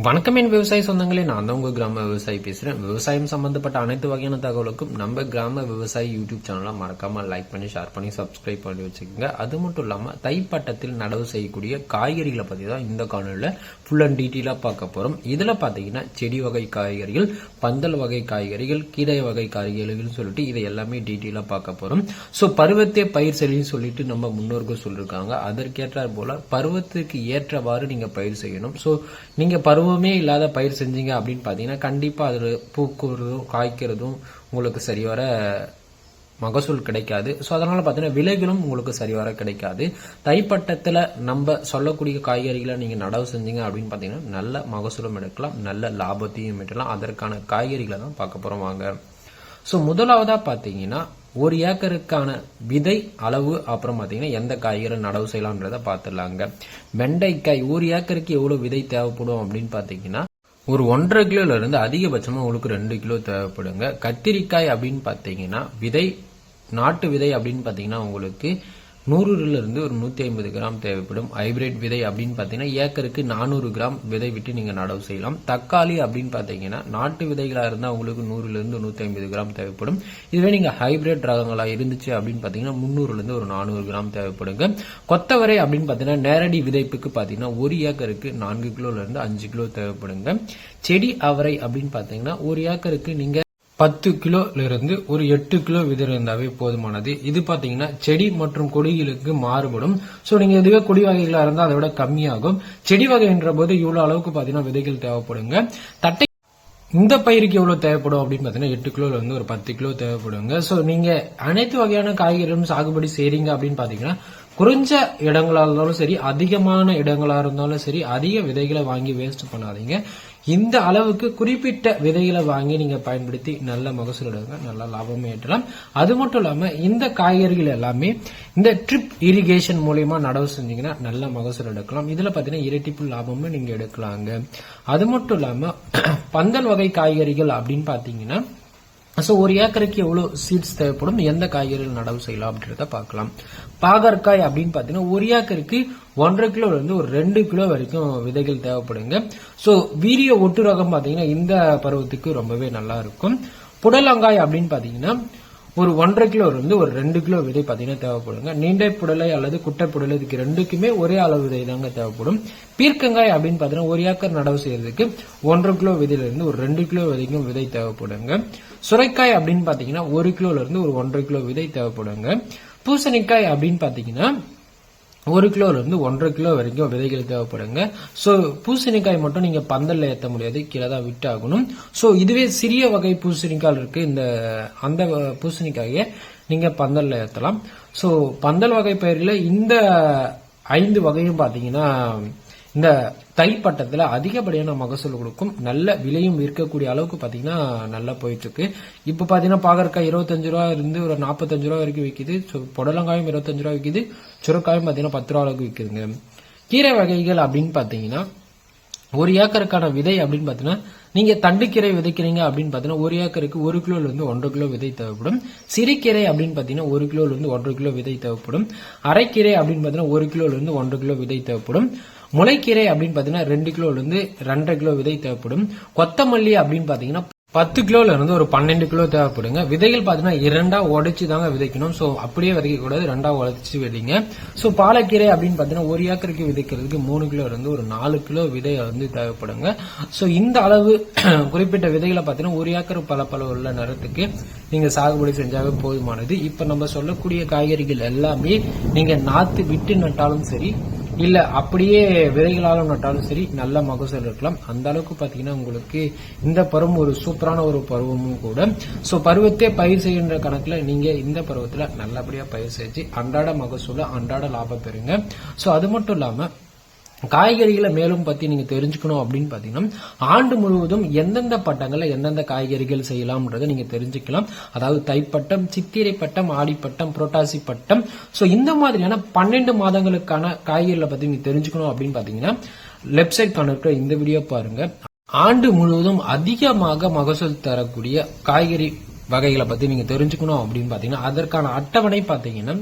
வணக்கம் என் விவசாய சொந்தங்களே நான் தான் உங்க கிராம விவசாயி பேசுறேன். விவசாயம் சம்பந்தப்பட்ட அனைத்து வகையான தகவலுக்கும் நம்ம கிராம விவசாயி யூடியூப் சேனலை மறக்காம லைக் பண்ணி ஷேர் பண்ணி சப்ஸ்கிரைப் பண்ணி வச்சுக்கோங்க. அது மட்டும் இல்லாம தைப்பட்டத்தில் நடவு செய்யக்கூடிய காய்கறிகளை பத்தி தான் இந்த காணொலியில ஃபுல் அண்ட் டீட்டெயிலா பார்க்க போறோம். இதுல பாத்தீங்கன்னா செடி வகை காய்கறிகள் பந்தல் வகை காய்கறிகள் கீரை வகை காய்கறிகள் சொல்லிட்டு இதை எல்லாமே டீட்டெயிலா பார்க்க போறோம். சோ பருவத்தே பயிர் செடின்னு சொல்லிட்டு நம்ம முன்னோர்கள் சொல்லிருக்காங்க. அதற்கேற்றார் போல பருவத்துக்கு ஏற்றவாறு நீங்க பயிர் செய்யணும். சோ நீங்க பருவமே இல்லாத பயிர் செஞ்சீங்க அப்படின்னு பார்த்தீங்கன்னா கண்டிப்பாக அது பூக்குறதும் காய்க்கிறதும் உங்களுக்கு சரிவர மகசூல் கிடைக்காது. ஸோ அதனால் பார்த்தீங்கன்னா விலைகளும் உங்களுக்கு சரிவர கிடைக்காது. தைப்பட்டத்தில் நம்ம சொல்லக்கூடிய காய்கறிகளை நீங்கள் நடவு செஞ்சீங்க அப்படின்னு பார்த்தீங்கன்னா நல்ல மகசூலும் எடுக்கலாம் நல்ல லாபத்தையும் எடுக்கலாம் அதற்கான காய்கறிகளை தான் பார்க்க போகிறோம் வாங்க. ஸோ முதலாவதாக பார்த்தீங்கன்னா ஒரு ஏக்கருக்கான விதை அளவு அப்புறம் பார்த்தீங்கன்னா எந்த காய்கறி நடவு செய்யலாம்ன்றத பார்த்துடலாங்க. வெண்டைக்காய் ஒரு ஏக்கருக்கு எவ்வளோ விதை தேவைப்படும் அப்படின்னு பார்த்தீங்கன்னா ஒரு ஒன்றரை கிலோல இருந்து அதிகபட்சமா உங்களுக்கு ரெண்டு கிலோ தேவைப்படுங்க. கத்திரிக்காய் அப்படின்னு பார்த்தீங்கன்னா விதை நாட்டு விதை அப்படின்னு பார்த்தீங்கன்னா உங்களுக்கு நூறுலேருந்து ஒரு நூற்றி ஐம்பது கிராம் தேவைப்படும் ஹைபிரிட் விதை அப்படின்னு பார்த்தீங்கன்னா ஏக்கருக்கு நானூறு கிராம் விதை விட்டு நீங்கள் நடவு செய்யலாம். தக்காளி அப்படின்னு பார்த்தீங்கன்னா நாட்டு விதைகளாக இருந்தால் உங்களுக்கு நூறுலேருந்து நூற்றி ஐம்பது கிராம் தேவைப்படும். இதுவே நீங்கள் ஹைபிரிட் ரகங்களாக இருந்துச்சு அப்படின்னு பார்த்தீங்கன்னா முந்நூறுலேருந்து ஒரு நானூறு கிராம் தேவைப்படுங்க. கொத்தவரை அப்படின்னு பார்த்தீங்கன்னா நேரடி விதைப்புக்கு பார்த்தீங்கன்னா ஒரு ஏக்கருக்கு நான்கு கிலோலேருந்து அஞ்சு கிலோ தேவைப்படுங்க. செடி அவரை அப்படின்னு பார்த்தீங்கன்னா ஒரு ஏக்கருக்கு நீங்க பத்து கிலோலிருந்து ஒரு எட்டு கிலோ விதை இருந்தாவே போதுமானது. இது பாத்தீங்கன்னா செடி மற்றும் கொடிகளுக்கு மாறுபடும். சோ நீங்க இதுவே கொடி வகைகளா இருந்தா அதை விட கம்மியாகும். செடி வகைன்ற போது இவ்வளவு அளவுக்கு பாத்தீங்கன்னா விதைகள் தேவைப்படுங்க. தட்டை இந்த பயிருக்கு எவ்வளவு தேவைப்படும் அப்படின்னு பாத்தீங்கன்னா எட்டு கிலோல இருந்து ஒரு பத்து கிலோ தேவைப்படுங்க. சோ நீங்க அனைத்து வகையான காய்கறிகளும் சாகுபடி செய்றீங்க அப்படின்னு பாத்தீங்கன்னா குறைஞ்ச இடங்களா இருந்தாலும் சரி அதிகமான இடங்களா இருந்தாலும் சரி அதிக விதைகளை வாங்கி வேஸ்ட் பண்ணாதீங்க. இந்த அளவுக்கு குறிப்பிட்ட விதைகளை வாங்கி நீங்க பயன்படுத்தி நல்ல மகசூல் எடுங்க நல்ல லாபமே ஏற்றலாம். அது மட்டும் இல்லாம இந்த காய்கறிகள் எல்லாமே இந்த ட்ரிப் இரிகேஷன் மூலியமா நடவு செஞ்சீங்கன்னா நல்ல மகசூல் எடுக்கலாம். இதுல பாத்தீங்கன்னா இரட்டிப்பு லாபமும் நீங்க எடுக்கலாங்க. அது மட்டும் இல்லாம பந்தல் வகை காய்கறிகள் அப்படின்னு பாத்தீங்கன்னா ஸோ ஒரு ஏக்கருக்கு எவ்வளோ சீட்ஸ் தேவைப்படும்? எந்த காய்கறிகள் நடவு செய்யலாம் அப்படின்றத பார்க்கலாம். பாகற்காய் அப்படின்னு பார்த்தீங்கன்னா ஒரு ஏக்கருக்கு ஒன்றரை கிலோலேருந்து ஒரு ரெண்டு கிலோ வரைக்கும் விதைகள் தேவைப்படுங்க. ஸோ வீரிய ஒட்டு ரகம் பார்த்தீங்கன்னா இந்த பருவத்துக்கு ரொம்பவே நல்லா இருக்கும். புடலங்காய் அப்படின்னு பார்த்தீங்கன்னா ஒரு ஒன்றரை கிலோ இருந்து ஒரு ரெண்டு கிலோ விதை பார்த்தீங்கன்னா தேவைப்படுங்க. நீண்டை புடலை அல்லது குட்டை புடலை இதுக்கு ரெண்டுக்குமே ஒரே அளவு விதை தாங்க தேவைப்படும். பீர்க்கங்காய் அப்படின்னு பார்த்தீங்கன்னா ஒரு ஏக்கர் நடவு செய்யறதுக்கு ஒன்றரை கிலோ விதையிலிருந்து ஒரு ரெண்டு கிலோ விதைக்கும் விதை தேவைப்படுங்க. சுரைக்காய் அப்படின்னு பார்த்தீங்கன்னா ஒரு கிலோல இருந்து ஒரு ஒன்றரை கிலோ விதை தேவைப்படுங்க. பூசணிக்காய் அப்படின்னு பார்த்தீங்கன்னா ஒரு கிலோலேருந்து ஒன்றரை கிலோ வரைக்கும் விதைகள் தேவைப்படுங்க. ஸோ பூசணிக்காய் மட்டும் நீங்கள் பந்தலில் ஏற்ற முடியாது. கீழே தான் விட்டாகணும். ஸோ இதுவே சிறிய வகை பூசணிக்காய் இருக்குது இந்த அந்த பூசணிக்காயை நீங்கள் பந்தலில் ஏற்றலாம் ஸோ பந்தல் வகை பயிரில் இந்த ஐந்து வகையும் பார்த்தீங்கன்னா இந்த தைப்பட்டத்தில் அதிகப்படியான மகசூல் கொடுக்கும். நல்ல விலையும் விற்கக்கூடிய அளவுக்கு பார்த்தீங்கன்னா நல்லா போயிட்டு இருக்கு இப்போ பார்த்தீங்கன்னா பாகற்காய் இருபத்தஞ்சு ரூபா இருந்து ஒரு நாற்பத்தஞ்சு ரூபா வரைக்கும் விற்கிது புடலங்காயும் இருபத்தஞ்சு ரூபா விற்கிது சுரக்காயும் பார்த்தீங்கன்னா பத்து ரூபா அளவுக்கு விற்குதுங்க கீரை வகைகள் அப்படின்னு பார்த்தீங்கன்னா ஒரு ஏக்கருக்கான விதை அப்படின்னு பார்த்தீங்கன்னா நீங்க தண்டுக்கீரை விதைக்கிறீங்க அப்படின்னு பார்த்தீங்கன்னா ஒரு ஏக்கருக்கு ஒரு கிலோல இருந்து ஒன்றரை கிலோ விதை தேவைப்படும். சிறுகீரை அப்படின்னு பார்த்தீங்கன்னா ஒரு கிலோல இருந்து ஒன்றரை கிலோ விதை தேவைப்படும். அரைக்கீரை அப்படின்னு பார்த்தீங்கன்னா ஒரு கிலோல இருந்து ஒன்றரை கிலோ விதை தேவைப்படும். முளைக்கீரை அப்படின்னு பார்த்தீங்கன்னா ரெண்டு கிலோல இருந்து ரெண்டரை கிலோ விதை தேவைப்படும். கொத்தமல்லி அப்படின்னு பார்த்தீங்கன்னா பத்து கிலோல இருந்து ஒரு பன்னெண்டு கிலோ தேவைப்படுங்க. விதைகள் பாத்தீங்கன்னா இரண்டா உடைச்சு தாங்க விதைக்கணும். சோ அப்படியே விதைக்க கூடாது ரெண்டா உடைச்சு விதைங்க. சோ பாலக்கீரை அப்படின்னு பாத்தீங்கன்னா ஒரு ஏக்கருக்கு விதைக்கிறதுக்கு மூணு கிலோ இருந்து ஒரு நாலு கிலோ விதை வந்து தேவைப்படுங்க. சோ இந்த அளவு குறிப்பிட்ட விதைகளை பாத்தீங்கன்னா ஒரு ஏக்கர் பல பல உள்ள நேரத்துக்கு நீங்க சாகுபடி செஞ்சாவே போதுமானது. இப்ப நம்ம சொல்லக்கூடிய காய்கறிகள் எல்லாமே நீங்க நாத்து விட்டு நட்டாலும் சரி இல்ல அப்படியே விதைகளாலும் நட்டாலும் சரி நல்ல மகசூல் இருக்கலாம். அந்த அளவுக்கு பாத்தீங்கன்னா உங்களுக்கு இந்த பருவம் ஒரு சூப்பரான ஒரு பருவமும் கூட. சோ பருவத்தே பயிர் செய்கின்ற கணக்குல நீங்க இந்த பருவத்துல நல்லபடியா பயிர் செஞ்சு அன்றாட மகசூல அன்றாட லாபம் பெறுங்க. சோ அது மட்டும் இல்லாம காய்கறிகளை மேலும் பற்றி நீங்கள் தெரிஞ்சுக்கணும் அப்படின்னு பார்த்தீங்கன்னா ஆண்டு முழுவதும் எந்தெந்த பட்டங்களில் எந்தெந்த காய்கறிகள் செய்யலாம்ன்றதை நீங்கள் தெரிஞ்சுக்கலாம். அதாவது தைப்பட்டம் சித்திரை பட்டம் ஆடிப்பட்டம் புரோட்டாசி பட்டம். ஸோ இந்த மாதிரியான பன்னெண்டு மாதங்களுக்கான காய்கறிகளை பற்றி நீங்கள் தெரிஞ்சுக்கணும் அப்படின்னு பார்த்தீங்கன்னா லெஃப்ட் சைட் காணொலிக்கிற இந்த வீடியோ பாருங்க. ஆண்டு முழுவதும் அதிகமாக மகசூல் தரக்கூடிய காய்கறி வகைகளை பற்றி நீங்கள் தெரிஞ்சுக்கணும் அப்படின்னு பார்த்தீங்கன்னா அதற்கான அட்டவணை பார்த்தீங்கன்னா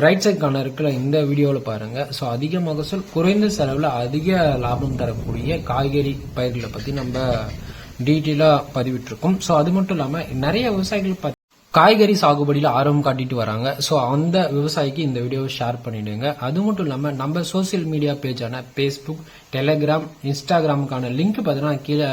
ரைட் சைட் கார்னர் இருக்கிற இந்த வீடியோவில் பாருங்கள் ஸோ அதிக மகசூல் குறைந்த செலவில் அதிக லாபம் தரக்கூடிய காய்கறி பயிர்களை பற்றி நம்ம டீட்டெயிலாக பதிவிட்டிருக்கோம். ஸோ அது மட்டும் இல்லாமல் நிறைய விவசாயிகள் பார்த்து காய்கறி சாகுபடியில் ஆர்வம் காட்டிட்டு வராங்க. ஸோ அந்த விவசாயிக்கு இந்த வீடியோவை ஷேர் பண்ணிடுங்க. அது மட்டும் இல்லாமல் நம்ம சோஷியல் மீடியா பேஜான ஃபேஸ்புக் டெலகிராம் இன்ஸ்டாகிராமுக்கான லிங்க் பார்த்தீங்கன்னா கீழே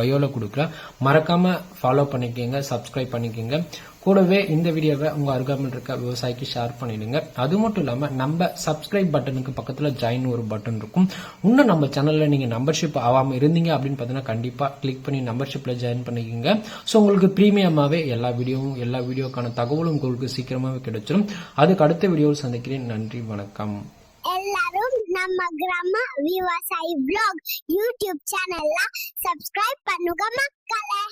பயோவில் கொடுக்குறேன். மறக்காமல் ஃபாலோ பண்ணிக்கோங்க சப்ஸ்கிரைப் பண்ணிக்கோங்க. கூடவே இந்த வீடியோவை உங்க அருகாமல் இருக்க விவசாயிக்கு ஷேர் பண்ணிடுங்க. அது மட்டும் இல்லாம நம்ம சப்ஸ்கிரைப் பட்டனுக்கு பக்கத்துல ஜாயின் ஒரு பட்டன் இருக்கும். இன்னும் நம்ம சேனல்ல நீங்க மெம்பர்ஷிப் ஆகாம இருந்தீங்க அப்படின்னு பார்த்தீங்கன்னா கண்டிப்பா கிளிக் பண்ணி மெம்பர்ஷிப்ல ஜாயின் பண்ணிக்கோங்க. ஸோ உங்களுக்கு ப்ரீமியமாவே எல்லா வீடியோவும் எல்லா வீடியோக்கான தகவலும் உங்களுக்கு சீக்கிரமாவே கிடைச்சிடும் அதுக்கு அடுத்த வீடியோவில் சந்திக்கிறேன். நன்றி வணக்கம். எல்லாரும் நம்ம கிராம விவசாயி பிளாக் யூடியூப் சேனல்ல சப்ஸ்கிரைப் பண்ணுங்க மக்களே.